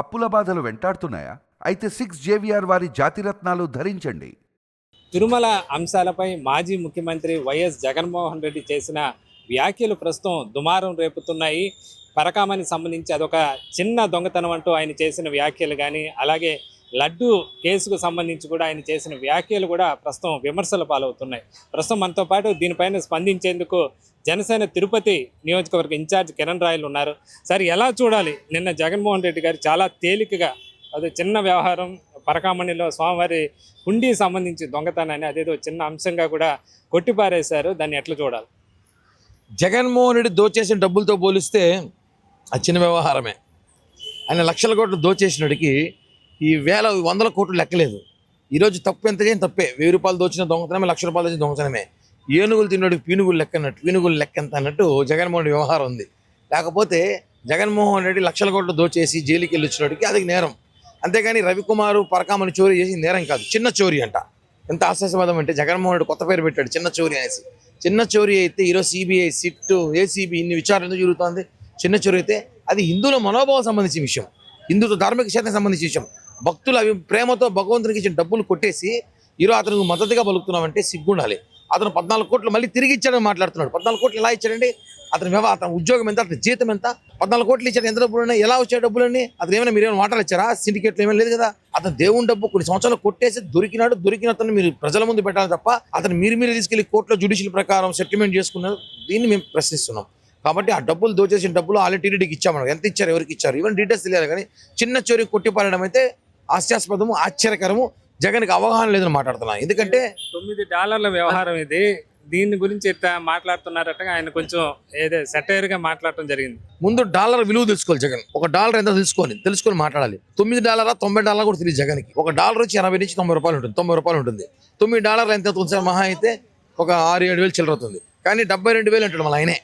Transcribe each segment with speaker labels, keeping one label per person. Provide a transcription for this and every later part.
Speaker 1: అప్పుల బాధలు వెంటాడుతున్నాయా? అయితే సిక్స్ జేవిఆర్ వారి జాతిరత్నాలు ధరించండి.
Speaker 2: తిరుమల అంశాలపై మాజీ ముఖ్యమంత్రి వైఎస్ జగన్మోహన్ రెడ్డి చేసిన వ్యాఖ్యలు ప్రస్తుతం దుమారం రేపుతున్నాయి. పరకామానికి సంబంధించి అదొక చిన్న దొంగతనం అంటూ ఆయన చేసిన వ్యాఖ్యలు కానీ అలాగే లడ్డు కేసుకు సంబంధించి కూడా ఆయన చేసిన వ్యాఖ్యలు కూడా ప్రస్తుతం విమర్శల పాలవుతున్నాయి. ప్రస్తుతం మనతో పాటు దీనిపైన స్పందించేందుకు జనసేన తిరుపతి నియోజకవర్గ ఇన్ఛార్జ్ కిరణ్ రాయలు ఉన్నారు. సార్ ఎలా చూడాలి? నిన్న జగన్మోహన్ రెడ్డి గారు చాలా తేలికగా అది చిన్న వ్యవహారం పరకామణిలో స్వామివారి హుండీ సంబంధించి దొంగతనాన్ని అదేదో చిన్న అంశంగా కూడా కొట్టిపారేశారు. దాన్ని ఎట్లా చూడాలి?
Speaker 3: జగన్మోహన్ రెడ్డి దోచేసిన డబ్బులతో పోలిస్తే ఆ చిన్న వ్యవహారమే. ఆయన లక్షల కోట్లు దోచేసినడికి ఈ వేల వందల కోట్లు లెక్కలేదు. ఈరోజు తప్పు ఎంత చేయని తప్పే. వెయ్యి రూపాయలు దోచిన దొంగతనమే లక్ష రూపాయలు దోచిన దొంగతనమే. ఏనుగులు తిన్నడికి పీనుగులు లెక్క అన్నట్టు పీనుగులు లెక్క ఎంత అన్నట్టు జగన్మోహన్ రెడ్డి వ్యవహారం ఉంది. లేకపోతే జగన్మోహన్ రెడ్డి లక్షల కోట్లు దోచేసి జైలుకి వెళ్ళి అది నేరం. అంతేగాని రవికుమారు పరకామని చోరీ చేసి నేరం కాదు చిన్న చోరీ అంట. ఎంత ఆశాస్పదం అంటే జగన్మోహన్ రెడ్డి కొత్త పేరు పెట్టాడు చిన్న చోరీ అనేసి. చిన్న చోరీ అయితే ఈరోజు సిబిఐ సిట్ ఏసీబీ ఇన్ని విచారణ ఎందుకు జరుగుతుంది. చిన్న చోరీ అయితే అది హిందువుల మనోభావం సంబంధించిన విషయం. హిందుత్వ ధార్మిక క్షేత్రం సంబంధించిన విషయం. భక్తులు అవి ప్రేమతో భగవంతునికి ఇచ్చిన డబ్బులు కొట్టేసి ఈరోజు అతనికి మద్దతుగా పలుకుతున్నామంటే సిగ్గుండాలి. అతను పద్నాలుగు కోట్లు మళ్ళీ తిరిగి ఇచ్చాడని మాట్లాడుతున్నాడు. పద్నాలుగు కోట్లు ఎలా ఇచ్చాడండి? అతని వ్యవ అతని ఉద్యోగం ఎంత? అతని జీతం ఎంత? పద్నాలుగు కోట్లు ఇచ్చాడు ఎంత డబ్బులు ఉన్నాయి? ఎలా వచ్చాయి డబ్బులన్నీ? అతను ఏమైనా మీరు ఏమైనా మాటలు ఇచ్చారా? సిండికేట్లు ఏమైనా లేదు కదా? అతను దేవుని డబ్బు కొన్ని సంవత్సరాలు కొట్టేసి దొరికినాడు. దొరికిన అతను మీరు ప్రజల ముందు పెట్టాలి తప్ప అతను మీరు మీరు తీసుకెళ్ళి కోర్టులో జ్యుడిషియల్ ప్రకారం సెటిల్మెంట్ చేసుకున్నారు దీన్ని మేము ప్రశ్నిస్తున్నాం. కాబట్టి ఆ డబ్బులు దోచేసిన డబ్బులు ఆల్రెడీ టీడీడీకి ఇచ్చాము ఎంత ఇచ్చారు? ఎవరికి ఇచ్చారు? ఈవెన్ డీటెయిల్స్ తెలియాలి కానీ చిన్న చోరీ కొట్టిపారడం అయితే హాస్యాస్పదము ఆశ్చర్యకరము జగన్కి అవగాహన లేదని మాట్లాడుతున్నాను. ఎందుకంటే
Speaker 2: తొమ్మిది డాలర్ల వ్యవహారం ఇది. దీని గురించి ఇట్లా మాట్లాడుతున్నారట ఆయన కొంచెం ఏదో సెటైర్గా మాట్లాడటం జరిగింది.
Speaker 3: ముందు డాలర్ విలువ తెలుసుకోవాలి జగన్. ఒక డాలర్ ఎంత తెలుసుకొని తెలుసుకొని మాట్లాడాలి. తొమ్మిది డాలరా తొంభై డాలర్ కూడా తెలియదు జగన్కి. ఒక డాలర్ వచ్చి ఎనభై నుంచి తొంభై రూపాయలు ఉంటుంది తొంభై రూపాయలు ఉంటుంది. తొమ్మిది డాలర్లు ఎంత అవుతుంది సార్? మహా అయితే ఒక ఆరు ఏడు వేలు చిల్లర అవుతుంది. కానీ డెబ్బై రెండు వేలు అంటాడు మళ్ళీ ఆయనే.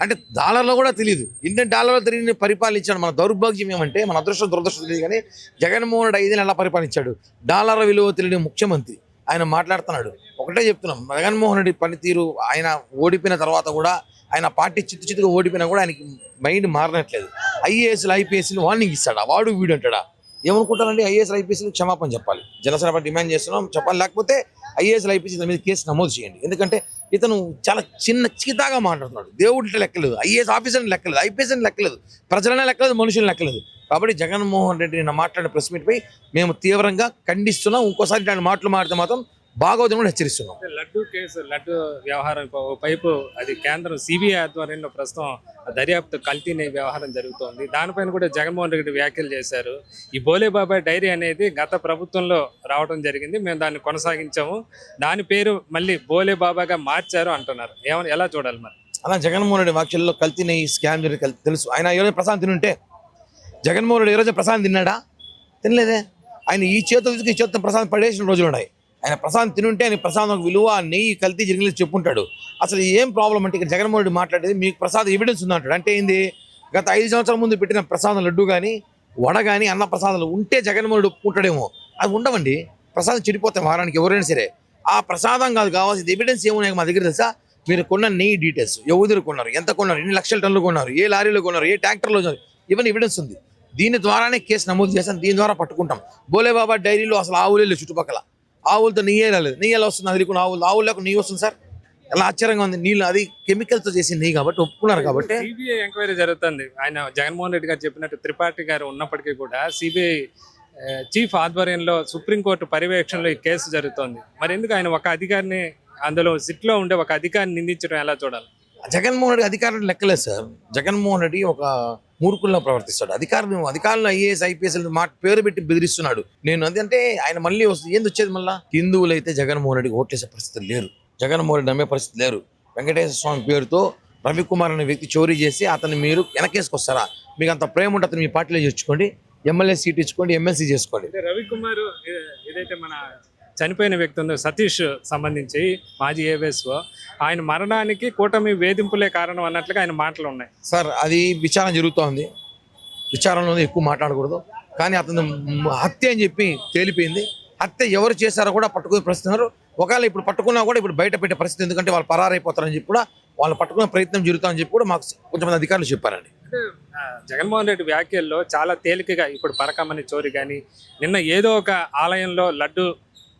Speaker 3: అంటే డాలర్లో కూడా తెలియదు ఇండియన్ డాలర్లో తెలియని పరిపాలించాడు. మన దౌర్భాగ్యం ఏమంటే మన అదృష్టం దురదృష్టం తెలియదు కానీ జగన్మోహన్ రెడ్డి ఐదు ఎలా పరిపాలించాడు? డాలర్ విలువ తెలియని ముఖ్యమంత్రి. ఆయన మాట్లాడుతున్నాడు. ఒకటే చెప్తున్నాం. జగన్మోహన్ రెడ్డి పనితీరు ఆయన ఓడిపోయిన తర్వాత కూడా ఆయన పార్టీ చిత్తు చిత్తుగా ఓడిపోయినా కూడా ఆయనకి మైండ్ మారనట్లేదు. ఐఏఎస్లు ఐపీఎస్లు వార్నింగ్ ఇస్తాడా? వాడు వీడు అంటాడా? ఏమనుకుంటారంటే ఐఏఎస్ ఐపీఎస్లు క్షమాపణ చెప్పాలి. జనసేన డిమాండ్ చేస్తున్నాం చెప్పాలి. లేకపోతే ఐఏఎస్ ఐపీఎస్ మీద కేసు నమోదు చేయండి. ఎందుకంటే ఇతను చాలా చిన్న చీతాగా మాట్లాడుతున్నాడు. దేవుడి లెక్కలేదు. ఐఏఎస్ ఆఫీసర్ని లెక్కలేదు. ఐపీఎస్ అని లెక్కలేదు. ప్రజలనే లెక్కలేదు మనుషులను లెక్కలేదు. కాబట్టి జగన్మోహన్ రెడ్డి నిన్న మాట్లాడిన ప్రెస్ మీట్పై మేము తీవ్రంగా ఖండిస్తున్నాం. ఇంకోసారి ఇలాంటి మాటలు మాడితే మాత్రం బాగోదని కూడా హెచ్చరిస్తున్నాం.
Speaker 2: లడ్డు కేసు లడ్డు వ్యవహారం పైపు అది కేంద్రం సిబిఐ ఆధ్వర్యంలో ప్రస్తుతం దర్యాప్తు కల్తీనే వ్యవహారం జరుగుతోంది. దానిపైన కూడా జగన్మోహన్ రెడ్డి వ్యాఖ్యలు చేశారు. ఈ బోలే బాబాయ్ డైరీ అనేది గత ప్రభుత్వంలో రావడం జరిగింది. మేము దాన్ని కొనసాగించాము. దాని పేరు మళ్ళీ బోలే బాబాగా మార్చారు అంటున్నారు. ఏమని ఎలా చూడాలి మరి?
Speaker 3: అలా జగన్మోహన్ రెడ్డి వ్యాఖ్యల్లో కల్తీనే ఈ స్కామ్ జరిగి తెలుసు. ఆయన ఈరోజు ప్రశాంత్ తినుంటే జగన్మోహన్ రెడ్డి ఈరోజు ప్రశాంత్ తిన్నాడా? తినలేదే. ఆయన ఈ చేత తీసుకు ఈ చేత ప్రశాంత్ పడేసిన రోజులు ఉన్నాయి ఆయన ప్రసాదం తినుంటే ఆయన ప్రసాదం విలువ నెయ్యి కల్తీ జరిగినది చెప్పుంటాడు. అసలు ఏం ప్రాబ్లం అంటే ఇక్కడ జగన్మోహన్ రెడ్డి మాట్లాడేది మీకు ప్రసాద్ ఎవిడెన్స్ ఉందంటాడు అంటే ఏంది? గత ఐదు సంవత్సరాల ముందు పెట్టిన ప్రసాదం లడ్డు కానీ వడ కానీ అన్న ప్రసాదాలు ఉంటే జగన్మోహన్ రెడ్డి ఒప్పుకుంటాడేమో. అది ఉండవండి. ప్రసాదం చెడిపోతాయి వారానికి ఎవరైనా సరే. ఆ ప్రసాదం కాదు కావాల్సింది ఎవిడెన్స్ ఏమున్నాయి మా దగ్గర తెలుసా? మీరు కొన్న నెయ్యి డీటెయిల్స్ ఎవరు కొన్నారు? ఎంత కొన్నారు? ఎన్ని లక్షల టన్నులు కొన్నారు? ఏ లారీలో కొన్నారు? ఏ ట్రాక్టర్లో కొన్నారు? ఇవన్నీ ఎవిడెన్స్ ఉంది. దీని ద్వారానే కేసు నమోదు చేస్తాం దీని ద్వారా పట్టుకుంటాం. బోలేబాబా డైరీలో అసలు ఆవులే చుట్టుపక్కల. ఆవులతో నెయ్యి రాలేదు. నెయ్యి ఎలా వస్తుంది అది ఆవులు? ఆవులకు నెయ్యి వస్తుంది సార్. ఎలా ఆశ్చర్యంగా ఉంది. నీళ్ళు అది కెమికల్తో చేసిన నెయ్యి కాబట్టి ఒప్పుకున్నారు కాబట్టి.
Speaker 2: సిబిఐ ఎంక్వైరీ జరుగుతుంది. ఆయన జగన్మోహన్ రెడ్డి గారు చెప్పినట్టు త్రిపాఠి గారు ఉన్నప్పటికీ కూడా సిబిఐ చీఫ్ ఆధ్వర్యంలో సుప్రీంకోర్టు పర్యవేక్షణలో ఈ కేసు జరుగుతోంది. మరి ఎందుకు ఆయన ఒక అధికారిని అందులో సిట్లో ఉండే ఒక అధికారిని నిందించడం ఎలా చూడాలి?
Speaker 3: జగన్మోహన్ రెడ్డి అధికారులు లెక్కలేదు సార్. జగన్మోహన్ రెడ్డి ఒక మూర్ఖుల్లో ప్రవర్తిస్తాడు. అధికారులు అధికారులు ఐఏఎస్ ఐపీఎస్ మా పేరు పెట్టి బెదిరిస్తున్నాడు. నేను అదంటే ఆయన మళ్ళీ వస్తుంది ఏంది వచ్చేది మళ్ళా? హిందువులు అయితే జగన్మోహన్ రెడ్డికి ఓట్లేసే పరిస్థితి లేరు. జగన్మోహన్ రెడ్డి నమ్మే పరిస్థితి లేరు. వెంకటేశ్వర స్వామి పేరుతో రవికుమార్ అనే వ్యక్తి చోరీ చేసి అతన్ని మీరు వెనకేసుకొస్తారా? మీకు అంత ప్రేమ ఉంటే అతను మీ పార్టీలో చేర్చుకోండి. ఎమ్మెల్యే సీట్ ఇచ్చుకోండి ఎమ్మెల్సీ చేసుకోండి.
Speaker 2: రవికుమార్ ఏదైతే మన చనిపోయిన వ్యక్తి ఉందో సతీష్ సంబంధించి మాజీ ఏవేస్ఓ ఆయన మరణానికి కూటమి వేధింపులే కారణం అన్నట్లుగా ఆయన మాటలు ఉన్నాయి.
Speaker 3: సార్ అది విచారణ జరుగుతోంది. విచారణలో ఎక్కువ మాట్లాడకూడదు. కానీ అతను హత్య అని చెప్పి తేలిపోయింది. హత్య ఎవరు చేశారో కూడా పట్టుకునే పరిస్థితి ఉన్నారు. ఒకవేళ ఇప్పుడు పట్టుకున్నా కూడా ఇప్పుడు బయట పెట్టే పరిస్థితి ఎందుకంటే వాళ్ళు పరారైపోతారని చెప్పి కూడా వాళ్ళు పట్టుకునే ప్రయత్నం జరుగుతామని చెప్పి కూడా మాకు కొంతమంది అధికారులు చెప్పారండి.
Speaker 2: ఆ, జగన్మోహన్ రెడ్డి వ్యాఖ్యల్లో చాలా తేలికగా ఇప్పుడు పరకమని చోరీ కానీ నిన్న ఏదో ఒక ఆలయంలో లడ్డు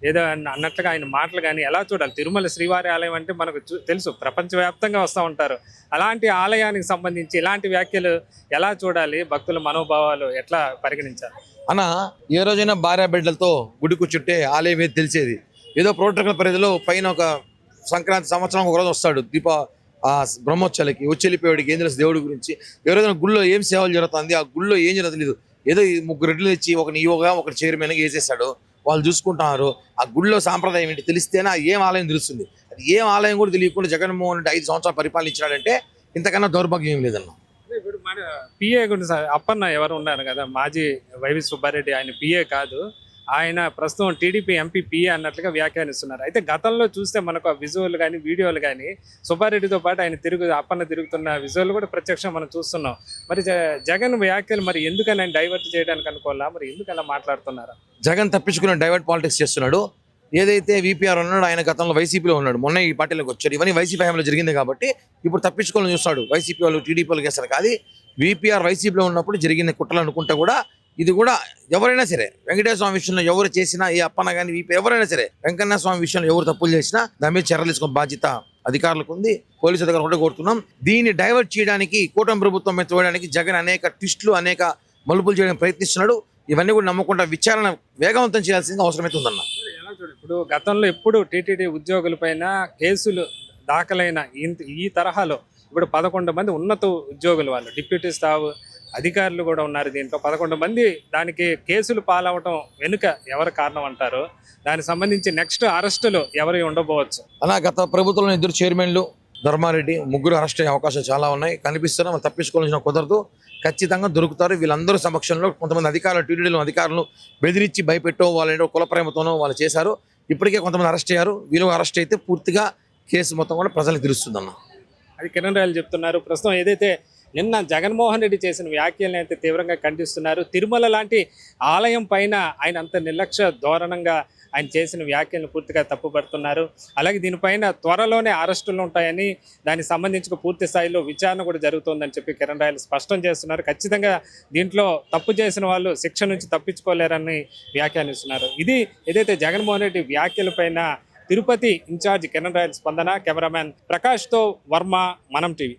Speaker 2: ఏదో అన్నట్లుగా ఆయన మాటలు కానీ ఎలా చూడాలి? తిరుమల శ్రీవారి ఆలయం అంటే మనకు తెలుసు. ప్రపంచవ్యాప్తంగా వస్తూ ఉంటారు. అలాంటి ఆలయానికి సంబంధించి ఇలాంటి వ్యాఖ్యలు ఎలా చూడాలి? భక్తుల మనోభావాలు ఎట్లా పరిగణించాలి?
Speaker 3: అన్న ఏ రోజైనా భార్య బిడ్డలతో గుడి కూర్చుంటే ఆలయం ఏది తెలిసేది. ఏదో ప్రోటోకాల్ పరిధిలో పైన ఒక సంక్రాంతి సంవత్సరం ఒక రోజు వస్తాడు. దీప ఆ బ్రహ్మోత్సవాలకి వచ్చి వెళ్ళిపోయాడికి ఏం తెలుసు దేవుడి గురించి. ఏ రోజైనా గుళ్ళో ఏం సేవలు జరుగుతుంది? ఆ గుళ్ళో ఏం జరుగుతుంది ఏదో ముగ్గురు రెడ్లు తెచ్చి ఒక నియోగా ఒక చైర్మన్గా వేసేసాడు. వాళ్ళు చూసుకుంటున్నారు. ఆ గుళ్ళో సాంప్రదాయం ఏంటి తెలిస్తేనే ఆ ఏం ఆలయం తెలుస్తుంది. అది ఏం ఆలయం కూడా తెలియకుండా జగన్మోహన్ రెడ్డి ఐదు సంవత్సరాలు పరిపాలించినాడంటే ఇంతకన్నా దౌర్భాగ్యం ఏం లేదన్న.
Speaker 2: పిఏ గురించి అప్పన్న ఎవరు ఉన్నారు కదా మాజీ వైవి సుబ్బారెడ్డి ఆయన పిఏ కాదు. ఆయన ప్రస్తుతం టీడీపీ ఎంపీ పిఏ అన్నట్లుగా వ్యాఖ్యానిస్తున్నారు. అయితే గతంలో చూస్తే మనకు ఆ విజువల్ కానీ వీడియోలు కానీ సుబ్బారెడ్డితో పాటు ఆయన తిరుగు అప్పన్న తిరుగుతున్న విజువల్ కూడా ప్రత్యక్షం మనం చూస్తున్నాం. మరి జగన్ వ్యాఖ్యలు మరి ఎందుకని ఆయన డైవర్ట్ చేయడానికి అనుకోవాలా? మరి ఎందుకు అలా మాట్లాడుతున్నారు?
Speaker 3: జగన్ తప్పించుకుని డైవర్ట్ పాలిటిక్స్ చేస్తున్నాడు. ఏదైతే విపిఆర్ ఉన్నాడో ఆయన గతంలో వైసీపీలో ఉన్నాడు. మొన్న ఈ పార్టీలోకి వచ్చాడు. ఇవన్నీ వైసీపీ హయాంలో జరిగింది కాబట్టి ఇప్పుడు తప్పించుకోవాలని చూస్తాడు. వైసీపీ వాళ్ళు టీడీపీ వాళ్ళు చేస్తారు కాదు వీపీఆర్ వైసీపీలో ఉన్నప్పుడు జరిగిన కుట్రలు అనుకుంటే కూడా ఇది కూడా ఎవరైనా సరే వెంకటేశ్వర స్వామి విషయంలో ఎవరు చేసినా ఈ అప్పన్న కానీ ఎవరైనా సరే వెంకన్న స్వామి విషయంలో ఎవరు తప్పులు చేసినా దాని మీద చర్యలు తీసుకున్న బాధ్యత అధికారులకు ఉంది. పోలీసు అధికారులు కూడా కోరుతున్నాం. దీన్ని డైవర్ట్ చేయడానికి కూటమి ప్రభుత్వం మీద చూడడానికి జగన్ అనేక ట్విస్టులు అనేక మలుపులు చేయడానికి ప్రయత్నిస్తున్నాడు. ఇవన్నీ కూడా నమ్మకుండా విచారణ వేగవంతం చేయాల్సిన అవసరమైతే ఉందన్న.
Speaker 2: ఇప్పుడు గతంలో ఎప్పుడు టీటీడీ ఉద్యోగులపైన కేసులు దాఖలైన ఈ తరహాలో ఇప్పుడు పదకొండు మంది ఉన్నత ఉద్యోగులు వాళ్ళు డిప్యూటీ స్టాఫ్ అధికారులు కూడా ఉన్నారు దీంట్లో. పదకొండు మంది దానికి కేసులు పాలవటం వెనుక ఎవరు కారణం అంటారు? దానికి సంబంధించి నెక్స్ట్ అరెస్టులు ఎవరు ఉండబోవచ్చు?
Speaker 3: అలా గత ప్రభుత్వంలో ఇద్దరు చైర్మన్లు ధర్మారెడ్డి ముగ్గురు అరెస్ట్ అయ్యే అవకాశాలు చాలా ఉన్నాయి. కనిపిస్తున్నా వాళ్ళు తప్పించుకోవాల్సిన కుదరదు. ఖచ్చితంగా దొరుకుతారు. వీళ్ళందరూ సమక్షంలో కొంతమంది అధికారులు టీడీడీలో అధికారులను బెదిరించి భయపెట్టో వాళ్ళ కుల ప్రేమతోనో వాళ్ళు చేశారు. ఇప్పటికే కొంతమంది అరెస్ట్ అయ్యారు. వీళ్ళు అరెస్ట్ అయితే పూర్తిగా కేసు మొత్తం కూడా ప్రజలకు తెలుస్తుందన్న.
Speaker 2: అది కిరణ్ రాయలు చెప్తున్నారు. ప్రస్తుతం ఏదైతే నిన్న జగన్మోహన్ రెడ్డి చేసిన వ్యాఖ్యలను అయితే తీవ్రంగా ఖండిస్తున్నారు. తిరుమల లాంటి ఆలయం పైన ఆయన అంత నిర్లక్ష్య ధోరణంగా ఆయన చేసిన వ్యాఖ్యలను పూర్తిగా తప్పుపడుతున్నారు. అలాగే దీనిపైన త్వరలోనే అరెస్టులు ఉంటాయని దానికి సంబంధించి పూర్తి స్థాయిలో విచారణ కూడా జరుగుతుందని చెప్పి కిరణ్ రాయలు స్పష్టం చేస్తున్నారు. ఖచ్చితంగా దీంట్లో తప్పు చేసిన వాళ్ళు శిక్ష నుంచి తప్పించుకోలేరని వ్యాఖ్యానిస్తున్నారు. ఇది ఏదైతే జగన్మోహన్ రెడ్డి వ్యాఖ్యలపైన తిరుపతి ఇన్ఛార్జ్ కిరణ్ రాయల్ స్పందన కెమెరామ్యాన్ ప్రకాష్తో వర్మ మనం టీవీ.